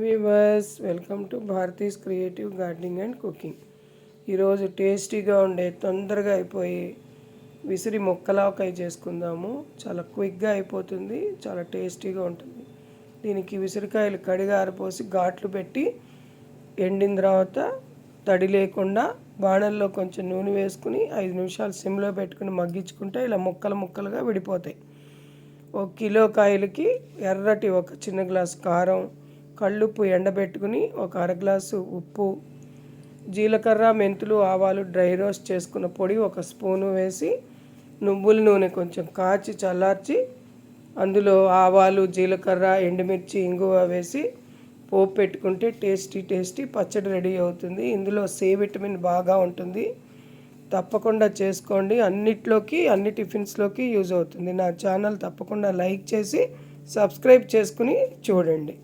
Viewers welcome to Bharathi's creative gardening and cooking ఈరోజు టేస్టీగా ఉండే తొందరగా అయిపోయి విసిరి మొక్కలాకాయ చేసుకుందాము. చాలా క్విక్గా అయిపోతుంది చాలా టేస్టీగా ఉంటుంది. దీనికి విసిరికాయలు కడిగా ఆరిపోసి ఘాట్లు పెట్టి ఎండిన తర్వాత తడి లేకుండా బాణల్లో కొంచెం నూనె వేసుకుని ఐదు నిమిషాలు సిమ్లో పెట్టుకుని మగ్గించుకుంటే ఇలా ముక్కలు ముక్కలుగా విడిపోతాయి. ఒక కిలో కాయలకి ఎర్రటి ఒక చిన్న గ్లాస్ కారం కళ్ళుప్పు ఎండబెట్టుకుని ఒక అర గ్లాసు ఉప్పు జీలకర్ర మెంతులు ఆవాలు డ్రై రోస్ట్ చేసుకున్న పొడి ఒక స్పూను వేసి నువ్వుల నూనె కొంచెం కాచి చల్లార్చి అందులో ఆవాలు జీలకర్ర ఎండుమిర్చి ఇంగువ వేసి పోపు పెట్టుకుంటే టేస్టీ టేస్టీ పచ్చడి రెడీ అవుతుంది. ఇందులో సి విటమిన్ బాగా ఉంటుంది. తప్పకుండా చేసుకోండి. అన్నిట్లోకి అన్ని టిఫిన్స్లోకి యూజ్ అవుతుంది. నా ఛానల్ తప్పకుండా లైక్ చేసి సబ్స్క్రైబ్ చేసుకుని చూడండి.